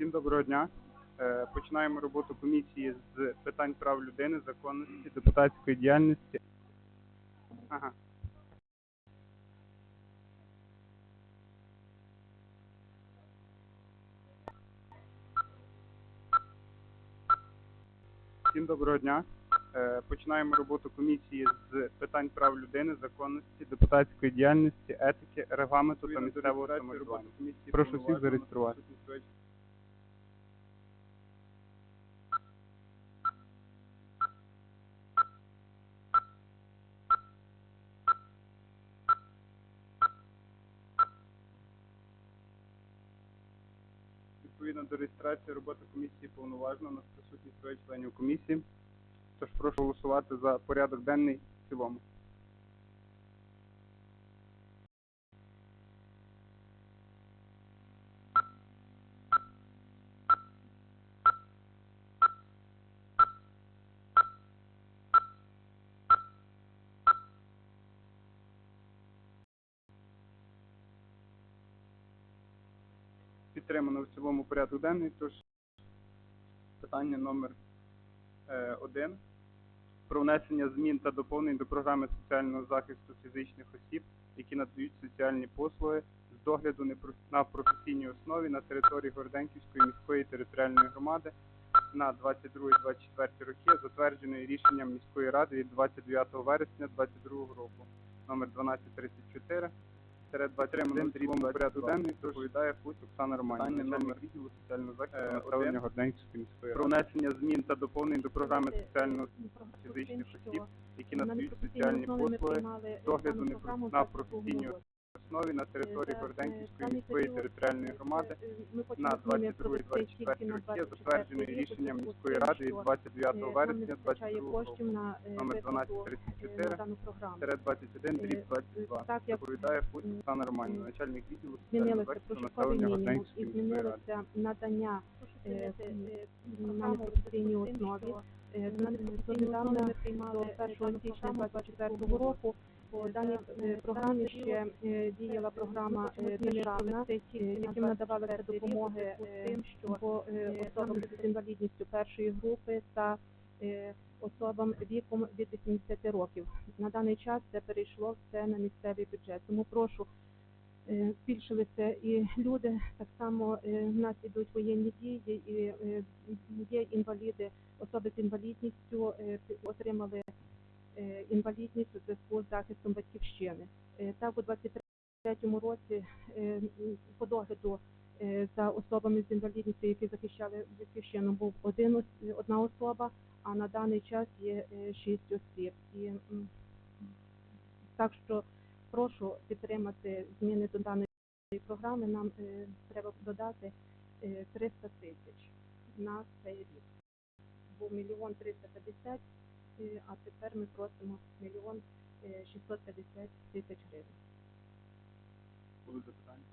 Всім доброго дня. Е, Починаємо роботу комісії з питань прав людини, законності, депутатської діяльності. Ага. Всім доброго дня. Е, Починаємо роботу комісії з питань прав людини, законності, депутатської діяльності, етики, регламенту та місцевого самоврядування. Прошу всіх зареєструвати. Відповідно до реєстрації роботи комісії повноважно. у нас троє членів комісії. Тож прошу голосувати за порядок денний в цілому. Підтримано в цілому порядок денний, тож питання номер е, один про внесення змін та доповнень до програми соціального захисту фізичних осіб, які надають соціальні послуги з догляду на професійній основі на території Городенківської міської територіальної громади на 22-24 роки, затвердженої рішенням міської ради від 29 вересня 2022 року, номер 1234. Серед 21 дрібний порядку денний доповідає Фусь Оксана Романівна, начальник відділу соціального захисту населення міської. Про внесення змін та доповнень до програми соціального фізичних осіб, які надають соціальні послуги з догляду непро- на професійній основі на території Городенківської міської територіальної громади на 22-24 роки, затвердженої рішенням міської ради від 29 вересня 2022 року, номер 1234, серед 21 дріб 22. Так як Доповідає Фусь Оксана Романівна, начальник відділу соціального населення і міської ради. змінилося надання е, на непрофесійній основі. Е, Недавно до 1 січня 2024 року по даній е, програмі ще е, діяла програма е, державна, яким надавалися допомоги е, по е, особам з інвалідністю першої групи та особам віком від 80 років. На даний час це перейшло все на місцевий бюджет. Тому прошу збільшилися і люди. Так само в нас ідуть воєнні дії, і є інваліди, особи з інвалідністю отримали інвалідність у зв'язку з захистом батьківщини. Е, Так, у 23-му році е, по догляду е, за особами з інвалідністю, які захищали батьківщину, був один одна особа, а на даний час є е, шість осіб. І так що прошу підтримати зміни до даної програми. Нам е, треба додати е, 300 тисяч на цей рік. Був мільйон 350, е, а тепер ми просимо мільйон е, 650 тисяч гривень. Будуть запитання?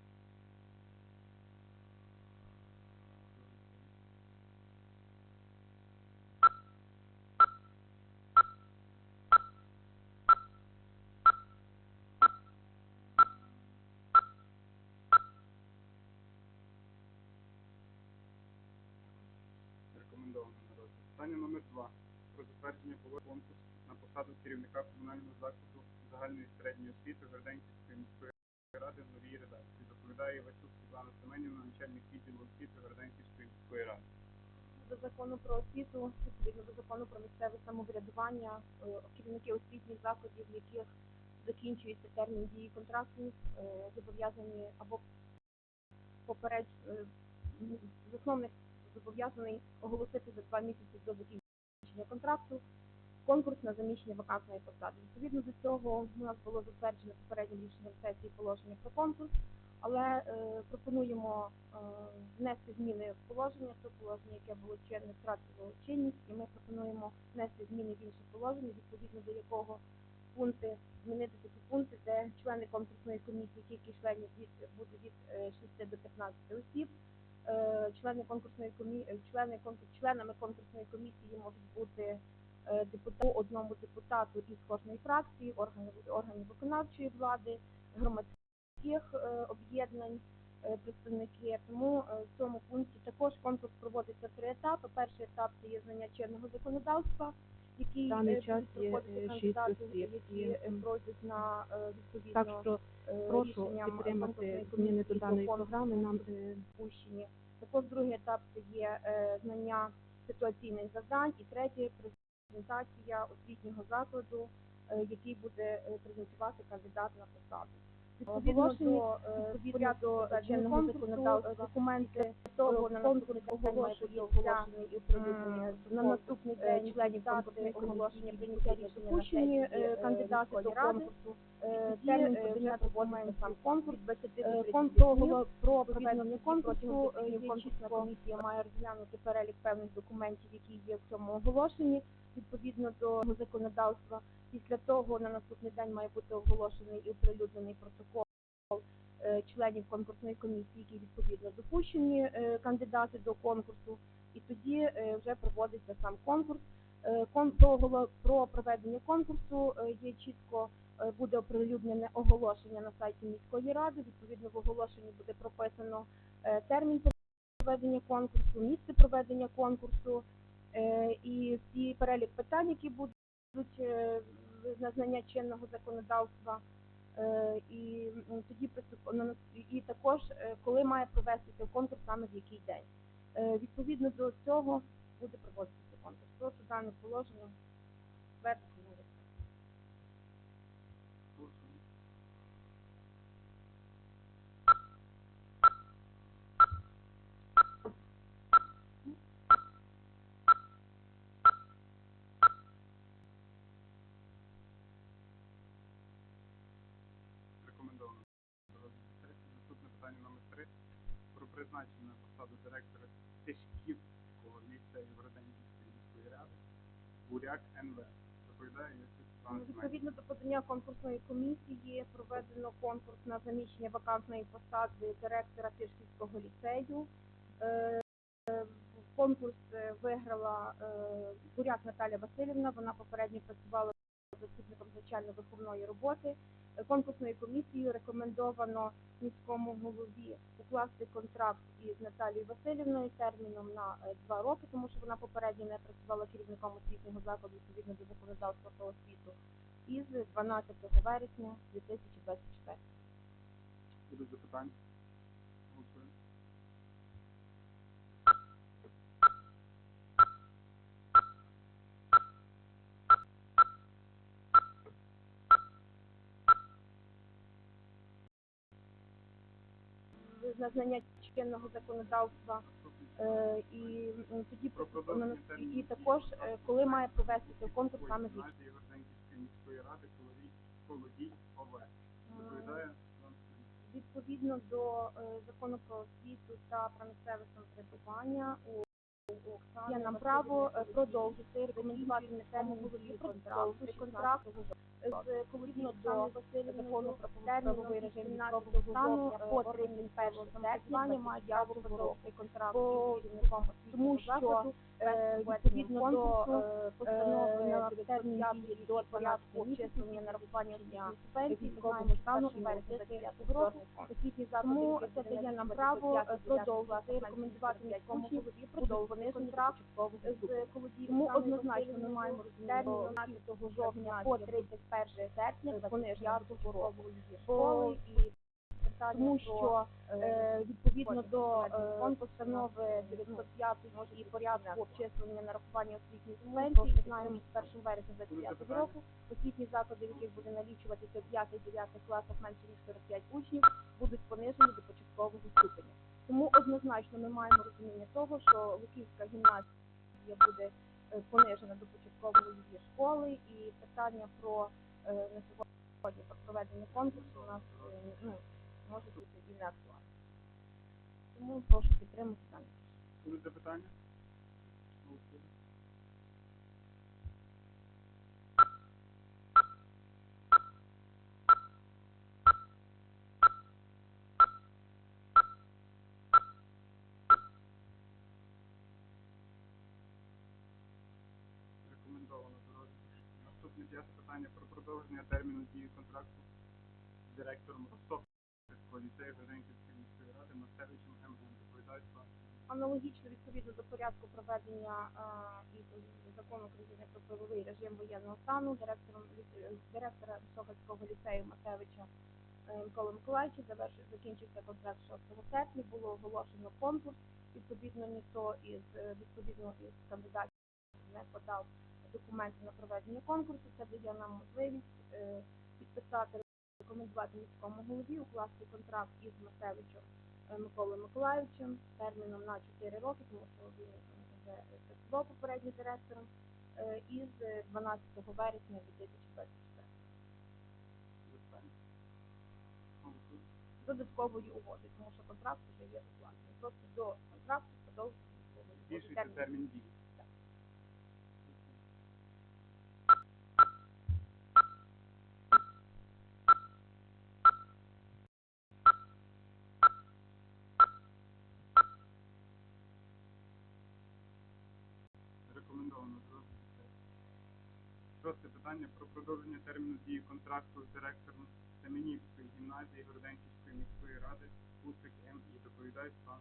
Рекомендовано на розгляд. Питання номер два. Затвердження положення конкурсу на посаду керівника комунального закладу загальної середньої освіти Горденківської міської ради в новій редакції. Доповідає Васюк Світлана Семенівна, начальник відділу освіти Горденківської міської ради. до закону про освіту, відповідно до закону про місцеве самоврядування, е, керівники освітніх закладів, яких закінчується термін дії контрактів, е, зобов'язані або попередь е, засновник зобов'язаний оголосити за два місяці до закінчення контракту конкурс на заміщення вакантної посади. Відповідно до цього у нас було затверджено попереднім рішенням сесії положення про конкурс, але е, пропонуємо е, внести зміни в положення, то положення, яке було чинне, втратило чинність, і ми пропонуємо внести зміни в інше положення, відповідно до якого пункти змінити такі пункти, де члени конкурсної комісії, кількість членів від буде від е, 6 до 15 осіб. Е, Члени конкурсної комісії, члени конкурс, членами конкурсної комісії можуть бути е, депутат, по одному депутату із кожної фракції, органів органів виконавчої влади, громадських е, об'єднань, е, представники. Тому е, в цьому пункті також конкурс проводиться три етапи. Перший етап це є знання чинного законодавства, який даний е, час є, е, шість осіб, які е, м, пройдуть на е, відповідно Так що е, прошу підтримати зміни до даної програми. Нам е, допущені. Також другий етап це є е, знання ситуаційних завдань, і третє презентація освітнього закладу, е, який буде е, презентувати кандидат на посаду. Відповідно до е, до чинного законодавства документи того на наступний день має і оприлюднений на наступний день членів конкурсної оголошення прийняття рішення допущені е, кандидати до конкурсу. Е, Термін подання документів сам конкурс 20 кон того про проведення конкурсу е, конкурсна комісія має розглянути перелік певних документів, які є в цьому оголошенні відповідно до законодавства. Після того на наступний день має бути оголошений і оприлюднений протокол е, членів конкурсної комісії, які відповідно допущені е, кандидати до конкурсу, і тоді е, вже проводиться сам конкурс. Кон- до оголо- про проведення конкурсу є чітко буде оприлюднене оголошення на сайті міської ради. Відповідно, в оголошенні буде прописано термін проведення конкурсу, місце проведення конкурсу і всі перелік питань, які будуть е, на знання чинного законодавства. Е, І тоді приступ- і також е, коли має провестися конкурс саме в який день. Е, Відповідно до цього буде проводитися конкурс. Прошу дане положення затвердити на листі. Голосуємо. Рекомендовано. до розгляду сесії. Наступне питання номер 3 про призначення на посаду директора Тишківського ліцею Роденківської міської ради Буряк НВ. Доповідає Йосип Іванович Мельник. Відповідно до подання конкурсної комісії проведено конкурс на заміщення вакантної посади директора Тишківського ліцею. Е, Конкурс е, виграла е, Буряк Наталя Васильівна. Вона попередньо працювала заступником навчально-виховної роботи. Конкурсною комісією рекомендовано міському голові укласти контракт із Наталією Васильівною терміном на два роки, тому що вона попередньо не працювала керівником освітнього закладу відповідно до законодавства про освіту із 12 вересня 2024. Будуть запитання? Голосуємо. На знання чинного законодавства е, і тоді і також е, коли має провестися конкурс саме з Колодій, Колодій ОВ. Доповідає Іван Смельник. відповідно до е, закону про освіту та про місцеве самоврядування у Оксані нам право е, продовжити рекомендувати місцевому голові продовжити контракт з колодійно до закону про правовий режим військового стану по 31 серпня мають право продовжити контракт тому що е, відповідно до е, постанови 905 до 12 обчислення нарахування субвенції військового стану і вересня 25 року освітні заклади, це дає нам право е, продовжувати рекомендувати міському голові продовжити контракт з колодієм. Тому однозначно ми маємо термін 12 жовтня по 31 серпня вони ж року школи і тому що е, відповідно до е, постанови 905 і порядку обчислення нарахування освітньої субвенції, ми знаємо, з 1 вересня 25 року освітні заклади, в яких буде налічуватися 5-9 класах менше ніж 45 учнів, будуть понижені до початкового ступеня. Тому однозначно ми маємо розуміння того, що Луківська гімназія буде е, понижена до початкової її школи, і питання про е, на сьогодні про проведення конкурсу у нас е, ну, може бути і не актуальне. Тому прошу підтримати. Будуть запитання? Голосуємо. Рекомендовано до розгляду. Наступне п'яте питання про продовження дії контракту з директором Ростовського ліцею Газенківської міської ради на Аналогічно відповідно до порядку проведення і закону України про правовий режим воєнного стану директором директора Висоцького ліцею Матевича е, Миколи Миколаївича закінчився контракт 6 серпня. Було оголошено конкурс. Відповідно, ніхто із е, відповідно із кандидатів не подав документи на проведення конкурсу. Це дає нам можливість е, підписати рекомендувати міському голові укласти контракт із Матевичем е, Миколою Миколаївичем терміном на 4 роки, тому що він е, вже працював попереднім директором, е, із е, 12 вересня 2024 Запитання? Голосуємо. додатковою угодою, тому що контракт вже є укладений. Просто до контракту продовжується термін дії. Так. Рекомендовано до розгляду. Шосте питання про дії контракту з директором Семенівської гімназії Городенківської міської ради Усик М.І. Доповідають пан.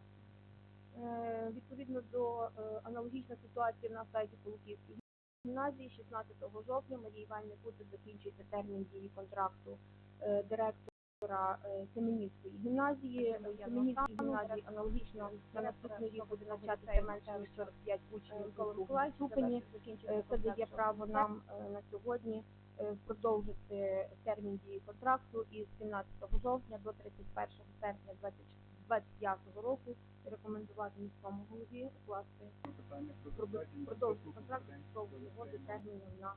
Е, Відповідно до е, аналогічної ситуації на сайті Полуківської гімназії, 16 жовтня Марії Іванівни Куцик закінчується термін дії контракту е, директора е, Семенівської гімназії. Е, Семенівській гімназії аналогічно на наступний рік буде навчатися менше ніж 45 учнів у другому ступені. Це дає право нам е, на сьогодні продовжити термін дії контракту із 17 жовтня до 31 серпня 2025 року і рекомендувати міському голові укласти продовжити контракт угоди терміном на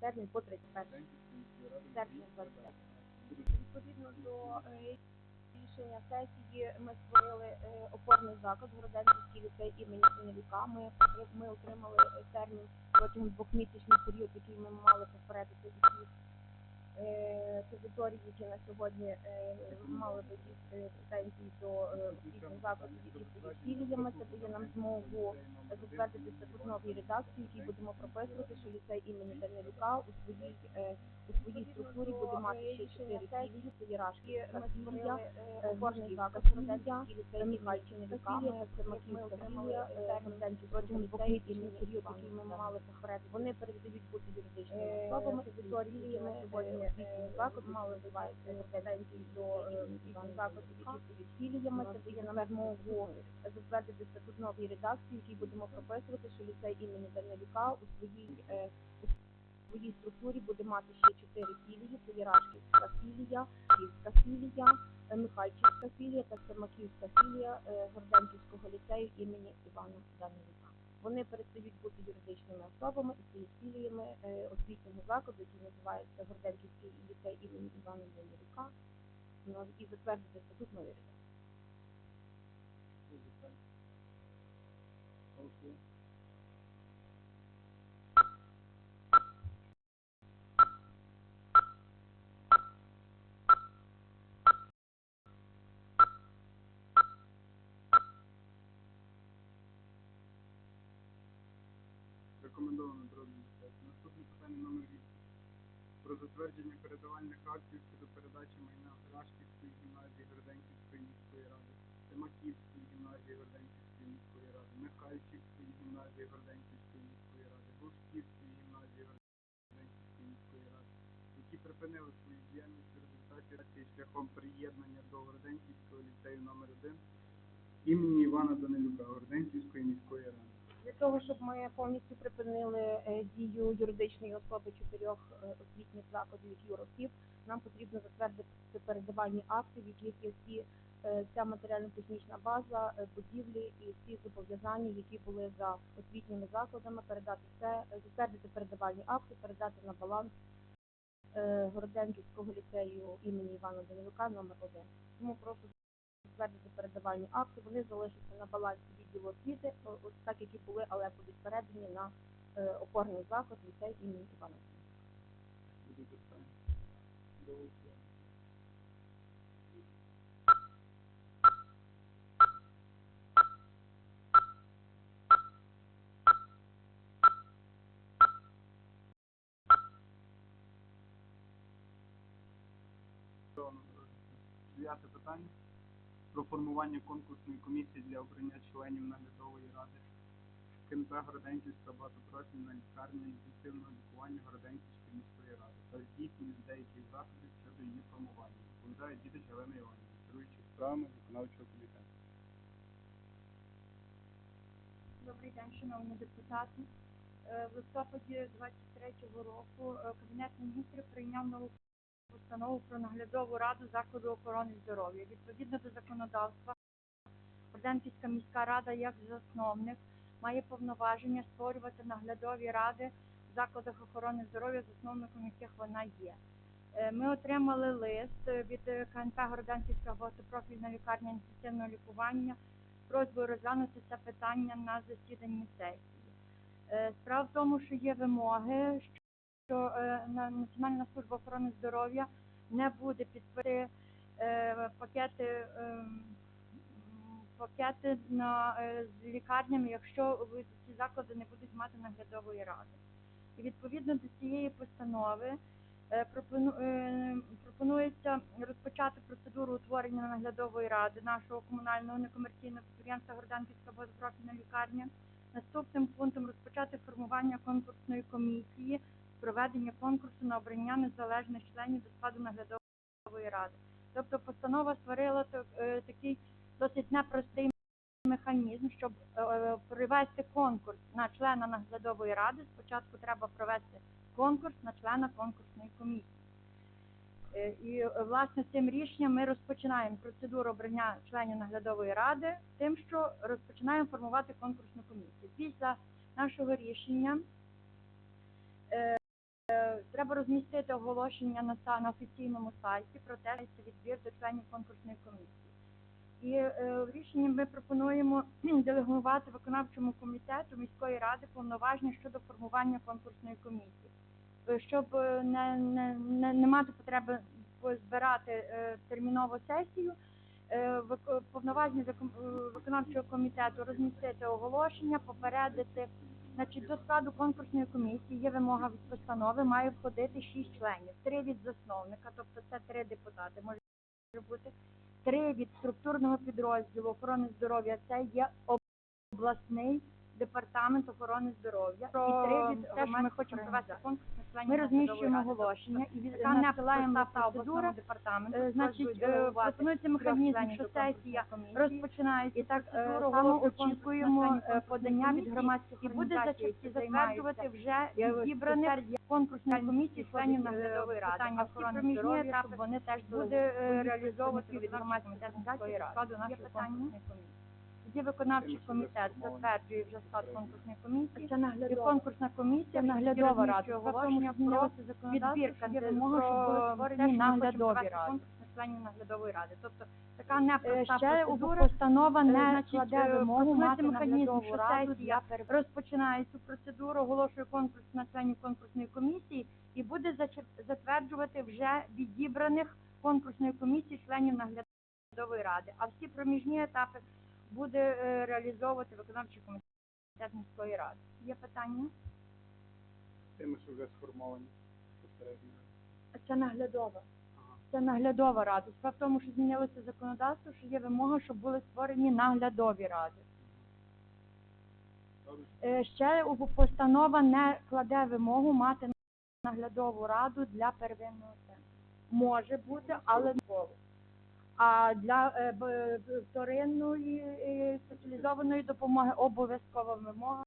термін по 31 Городенківської міської ради серпня Надії 25. Богданівни. Будуть Відповідно до рішення сесії ми створили е, опорний заклад Городенський ліцей імені Синевіка. Ми, ми отримали термін протягом двохмісячний період, який ми мали попередити усіх е, територій, які на сьогодні е, мали би е, претензії до е, освітніх закладів, які стоять філіями. Це дає нам змогу затвердити статут новій редакції, який будемо прописувати, що ліцей імені Данилюка у своїй у своїй структурі буде мати ще чотири філії, це Рашківська філія, е, Горнівська філія, Михайлівська філія, це Маківська філія, Горденківського протягом двохмісячний період, який ми мали попередити. Вони перестають бути юридичними особами, території на сьогодні е, заклад мали називаються претензії до е, закладів, які філіями. Це дає нам змогу затвердити статут нової редакції, який будемо прописувати, що ліцей імені Данилюка у своїй е, у своїй структурі буде мати ще чотири філії. Це є філія, Київська філія, Михайлівська філія та Семаківська філія Горденківського ліцею імені Івана Данилюка. Вони перестають бути юридичними особами і стають філіями е, освітнього закладу, який називається Горденківський ліцей імені Івана Данилюка, ну, і затвердити статут нової редакції. Рекомендовано до розгляду сесії. Наступне питання номер 8. Про затвердження передавальних актів щодо передачі майна Рашківської гімназії Городенківської міської ради, Семаківської гімназії Городенківської міської ради, Михайлівської гімназії Городенківської міської ради, Глушківської гімназії Городенківської міської ради, які припинили свою діяльність у результаті рації шляхом приєднання до Городенківського ліцею номер 1 імені Івана Данилюка Городенківської міської ради. Того, щоб ми повністю припинили е, дію юридичної особи чотирьох е, освітніх закладів, які ЮРОСІП, нам потрібно затвердити передавальні акти, в яких є всі е, вся матеріально-технічна база, е, будівлі і всі зобов'язання, які були за освітніми закладами, передати все, е, затвердити передавальні акти, передати на баланс е, Городенківського ліцею імені Івана Данилюка номер 1 Тому прошу затвердити передавальні акти, вони залишаться на балансі відділу освіти, ось так, які були, але будуть на е, опорний заклад ліцей імені Івана. Дев'яте питання. Про формування конкурсної комісії для обрання членів наглядової ради КНП Городенківська багатопрофільна лікарня інтенсивного лікування Городенківської міської ради та здійснення деяких заходів щодо її формування. Доповідає дідич Галина Іванівна, керуючий справами виконавчого комітету. Добрий день, шановні депутати. Е, В листопаді 23-го року е, Кабінет міністрів прийняв нову постанову про наглядову раду закладу охорони здоров'я. Відповідно до законодавства, Орденківська міська рада як засновник має повноваження створювати наглядові ради в закладах охорони здоров'я, засновником яких вона є. Е, Ми отримали лист е, від е, КНП Городенківська багатопрофільна лікарня інтенсивного лікування з просьбою розглянути це питання на засіданні сесії. Справа в тому, що є вимоги, що е, на- Національна служба охорони здоров'я не буде підписати е, пакети, ем, пакети на, е, з лікарнями, якщо ці заклади не будуть мати наглядової ради. І відповідно до цієї постанови е, пропону- е, пропонується розпочати процедуру утворення наглядової ради нашого комунального некомерційного підприємства Горданківська багатопрофільна лікарня. Наступним пунктом розпочати формування конкурсної комісії проведення конкурсу на обрання незалежних членів до складу наглядової ради. Тобто постанова створила е, такий досить непростий механізм, щоб е, провести конкурс на члена наглядової ради. Спочатку треба провести конкурс на члена конкурсної комісії. Е, І е, власне цим рішенням ми розпочинаємо процедуру обрання членів наглядової ради, тим, що розпочинаємо формувати конкурсну комісію. Після нашого рішення е, е, треба розмістити оголошення на, на офіційному сайті про те, що відбір до членів конкурсної комісії. І е, в рішенні ми пропонуємо делегувати виконавчому комітету міської ради повноваження щодо формування конкурсної комісії Е, щоб е, не, не, не, не мати потреби збирати е, термінову сесію, е, повноваження е, виконавчого комітету розмістити оголошення, попередити. Значить, до складу конкурсної комісії є вимога від постанови, має входити шість членів, три від засновника, тобто це три депутати, може бути, три від структурного підрозділу охорони здоров'я, це є обласний департамент охорони здоров'я, і три від те, що ми хочемо провести конкурс ми розміщуємо оголошення і від надсилаємо процедура департаменту. Е, Значить, е, пропонується механізм, що сесія розпочинається і так е, само очікуємо е, подання від громадських і буде зачерпці затверджувати вже зібраних конкурсної комісії членів наглядової ради. А всі проміжні етапи вони теж буде е, реалізовувати від громадських організацій складу нашої конкурсної комісії. Тоді виконавчий комітет затверджує вже склад конкурсної комісії. Це наглядова. Конкурсна комісія наглядова рада. Оголошення про відбір кандидатів, щоб були створені наглядові ради. членів наглядової ради. Тобто така непроста Ще процедура. постанова Е, не значить, кладе е, вимогу пропонується мати механізм, наглядову що раду сесія для розпочинає цю процедуру, оголошує конкурс на членів конкурсної комісії і буде зачер- затверджувати вже відібраних конкурсної комісії членів наглядової ради. А всі проміжні етапи буде е, реалізовувати виконавчий комітет міської ради. Є питання? Тими, що вже сформовані попередньо. Це наглядова. Це наглядова рада. Справа в тому, що змінилося законодавство, що є вимога, щоб були створені наглядові ради. Добре. Е, Ще постанова не кладе вимогу мати наглядову раду для первинного центру. Може бути, але не було. А для е, б- вторинної е, спеціалізованої допомоги обов'язкова вимога